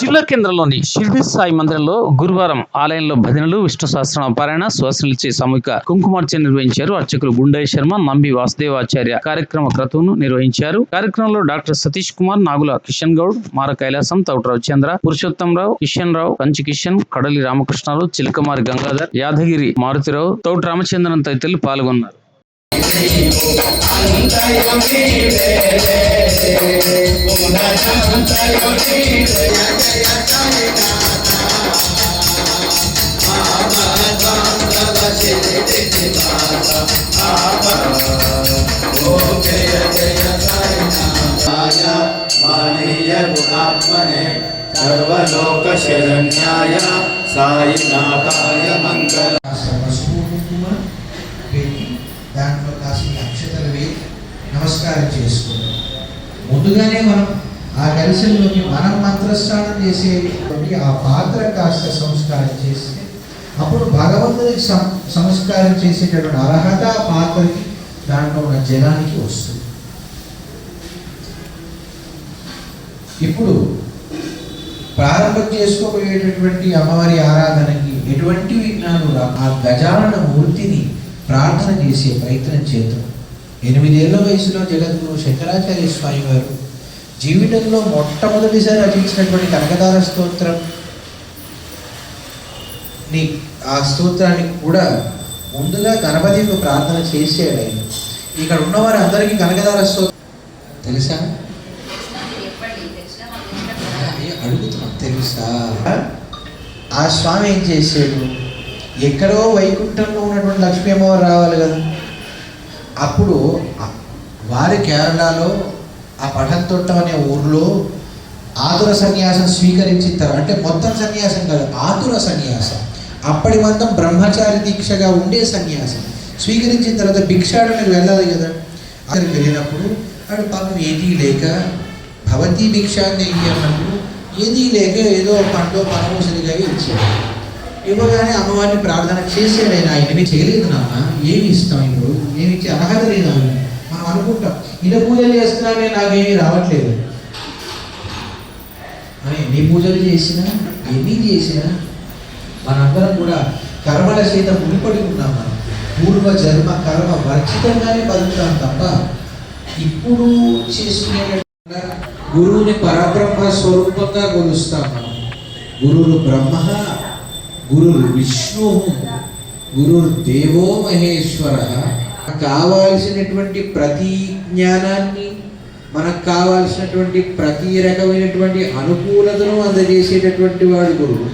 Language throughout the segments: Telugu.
జిల్లా కేంద్రంలోని షిర్డి సాయి మందిరంలో గురువారం ఆలయంలో భజనలు విష్ణు సహస్రనామ పారాయణ శ్వాసనిలిచే సామూహిక కుంకుమార్చన నిర్వహించారు. అర్చకులు గుండయ్య శర్మ నంబి వాసుదేవాచార్య కార్యక్రమ క్రతువును నిర్వహించారు. కార్యక్రమంలో డాక్టర్ సతీష్ కుమార్ నాగుల కిషన్ గౌడ్ మార కైలాసం తౌటరావు చంద్ర పురుషోత్తంరావు కిషన్ రావు కంచి కిషన్ కడలి రామకృష్ణరావు చిలకమారి గంగాధర్ యాదగిరి మారుతిరావు తౌట రామచంద్రన్ తదితరులు పాల్గొన్నారు. गुणात्मने सर्वलोकशरण्याय साईनाथाय मङ्गल నమస్కారం చేసుకుంటాం ముందుగానే మనం ఆ కలిసంలోకి మనం మంత్రస్నానం చేసేటువంటి ఆ పాత్ర కాస్త సంస్కారం చేస్తే అప్పుడు భగవంతుడికి సం సంస్కారం చేసేటటువంటి అర్హత పాత్రకి దాంట్లో ఉన్న జలానికి వస్తుంది. ఇప్పుడు ప్రారంభం చేసుకోబోయేటటువంటి అమ్మవారి ఆరాధనకి ఎటువంటి విఘ్నాలు ఆ గజానన మూర్తిని ప్రార్థన చేసే ప్రయత్నం చేద్దాం. ఎనిమిదేళ్ళ వయసులో జగద్గురు శంకరాచార్య స్వామి వారు జీవితంలో మొట్టమొదటిసారి రచించినటువంటి కనకదార స్తోత్రం. నీ ఆ స్తోత్రానికి కూడా ముందుగా గణపతికి ప్రార్థన చేసాడు ఆయన. ఇక్కడ ఉన్నవారు అందరికీ కనకదార స్తోత్రం. తెలుసా? అడుగుతున్నాం. తెలుసా? ఆ స్వామి ఏం చేసాడు? ఎక్కడో వైకుంఠంలో ఉన్నటువంటి లక్ష్మీ అమ్మవారు రావాలి కదా. అప్పుడు వారి కేరళలో ఆ పఠంతొట్టం అనే ఊర్లో ఆతుర సన్యాసం స్వీకరించిన తర్వాత అంటే మొత్తం సన్యాసం కాదు ఆతుర సన్యాసం. అప్పటి మొత్తం బ్రహ్మచారి దీక్షగా ఉండే సన్యాసం. స్వీకరించిన తర్వాత భిక్షాటనకు వెళ్ళాలి కదా. అక్కడికి వెళ్ళినప్పుడు అటు పాపం ఏదీ లేక భవతి భిక్షాన్ని అన్నప్పుడు ఏదీ లేక ఏదో పండో పరమోసరిగా సరిగా ఇచ్చాడు ఇవ్వగానే అమ్మవారిని ప్రార్థన చేసాడు ఆయన ఆయనని చేయలేదు నాన్న. ఏమి ఇస్తాం ఇప్పుడు ఏమి ఇచ్చే అర్హత లేదు ఆమె మనం అనుకుంటాం ఇలా పూజలు చేస్తున్నానే నాకేమీ రావట్లేదు. అని ఎన్ని పూజలు చేసినా ఎన్ని చేసినా మనందరం కూడా కర్మల చేత ముడిపడి ఉన్నాం మనం. పూర్వ జన్మ కర్మ వర్జితంగానే బతుకుతాం తప్ప ఇప్పుడు చేసుకునే గురువుని పరబ్రహ్మ స్వరూపంగా కొలుస్తాం మనం. గురువు బ్రహ్మ గురు విష్ణు గురుర్ దేవో మహేశ్వర కావాల్సినటువంటి ప్రతి జ్ఞానాన్ని మనకు కావాల్సినటువంటి ప్రతి రకమైనటువంటి అనుకూలతను అందజేసేటటువంటి వాడు గురువు.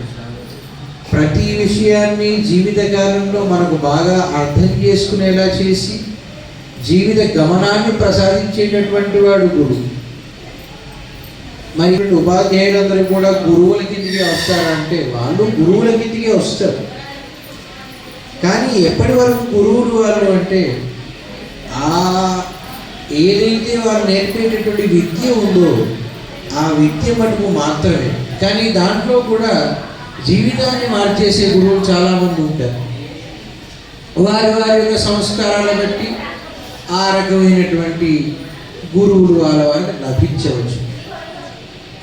ప్రతి విషయాన్ని జీవితకాలంలో మనకు బాగా అర్థం చేసుకునేలా చేసి జీవిత గమనాన్ని ప్రసాదించేటటువంటి వాడు గురువు. మరి ఉపాధ్యాయులందరూ కూడా గురువుల కిందికి వస్తారంటే వాళ్ళు గురువుల కిందికి వస్తారు. కానీ ఎప్పటి వరకు గురువులు వాళ్ళు అంటే ఆ ఏదైతే వాళ్ళు నేర్పేటటువంటి విద్య ఉందో ఆ విద్య మటుకు మాత్రమే. కానీ దాంట్లో కూడా జీవితాన్ని మార్చేసే గురువులు చాలామంది ఉంటారు. వారి వారి యొక్క సంస్కారాలను బట్టి ఆ రకమైనటువంటి గురువులు వాళ్ళ వారికి లభించవచ్చు.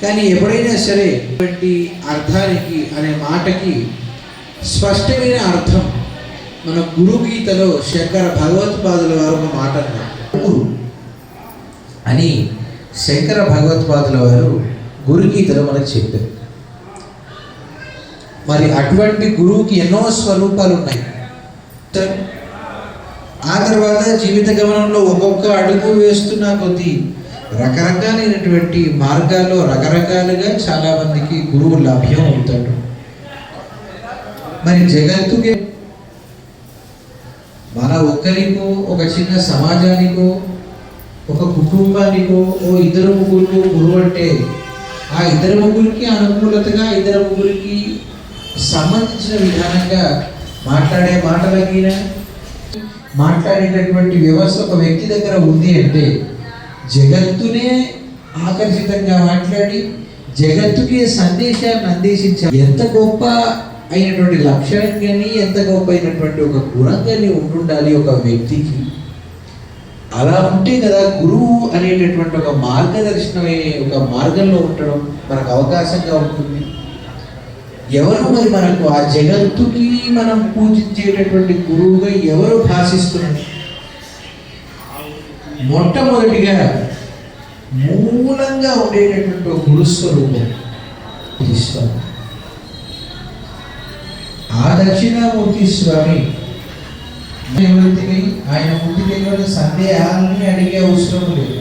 కానీ ఎప్పుడైనా సరే ఇటువంటి అర్థానికి అనే మాటకి స్పష్టమైన అర్థం మన గురు గీతలో శంకర భగవత్పాదుల వారు ఒక మాట అన్నారు. గురు అని శంకర భగవత్పాదుల వారు గురుగీతలో మనకు చెప్పారు. మరి అటువంటి గురువుకి ఎన్నో స్వరూపాలు ఉన్నాయి. ఆ తర్వాత జీవిత గమనంలో ఒక్కొక్క అడుగు వేస్తున్న కొద్దీ రకరకాలైనటువంటి మార్గాల్లో రకరకాలుగా చాలా మందికి గురువు లభ్యం అవుతాడు. మరి జగత్తుకే మన ఒక్కరికో ఒక చిన్న సమాజానికో ఒక కుటుంబానికో ఓ ఇద్దరు ముగ్గురు గురువు అంటే ఆ ఇద్దరు ముగ్గురికి అనుకూలతగా ఇద్దరు ముగ్గురికి సంబంధించిన విధానంగా మాట్లాడే మాటలకినా మాట్లాడేటటువంటి వ్యవస్థ ఒక వ్యక్తి దగ్గర ఉంది అంటే జగత్తునే ఆకర్షితంగా మాట్లాడి జగత్తుకి సందేశాన్ని అందేశించాలి ఎంత గొప్ప అయినటువంటి లక్షణం కానీ ఎంత గొప్ప అయినటువంటి ఒక గుణం కానీ ఉంటుండాలి ఒక వ్యక్తికి. అలా ఉంటే కదా గురువు అనేటటువంటి ఒక మార్గదర్శనమే ఒక మార్గంలో ఉండడం మనకు అవకాశంగా ఉంటుంది. ఎవరు మరి మనకు ఆ జగత్తుకి మనం పూజించేటటువంటి గురువుగా ఎవరు భాషిస్తున్నారు? మొట్టమొదటిగా మూలంగా ఉండేటటువంటి గురుస్వరూపం స్వామి ఆ దక్షిణామూర్తి స్వామి ఎవరైతే ఆయన ముందుకు వెళ్ళిన సందేహాలని అడిగే అవసరం లేదు.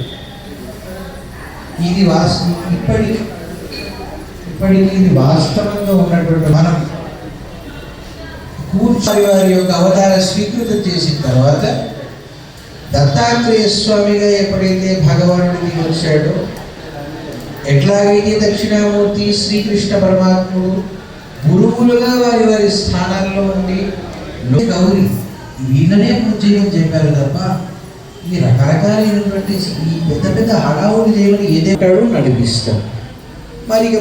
ఇది వాస్తవం. ఇప్పటికి ఇప్పటికీ ఇది వాస్తవంగా ఉన్నటువంటి మనం కూర్చొని వారి యొక్క అవతార స్వీకృతం చేసిన తర్వాత దత్తాత్రేయ స్వామిగా ఎప్పుడైతే భగవానుడికి వచ్చాడో ఎట్లాగైతే దక్షిణామూర్తి శ్రీకృష్ణ పరమాత్ముడు గురువులుగా వారి వారి స్థానాల్లో ఉండి గౌరి వీళ్ళనే పూజ చెప్పారు తప్ప ఈ రకరకాలైనటువంటి ఈ పెద్ద పెద్ద హడావుడి దేవుని ఏదేటాడు నడిపిస్తాం మరి ఇక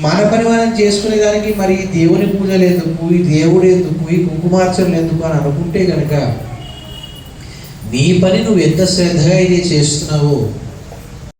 మన పని మనం చేసుకునే దానికి మరి దేవుని పూజలు ఎందుకు? ఈ దేవుడు ఎందుకు? ఈ కుంకుమార్చనలు ఎందుకు? అని అనుకుంటే కనుక నీ పని నువ్వు ఎంత శ్రద్ధగా అయితే చేస్తున్నావో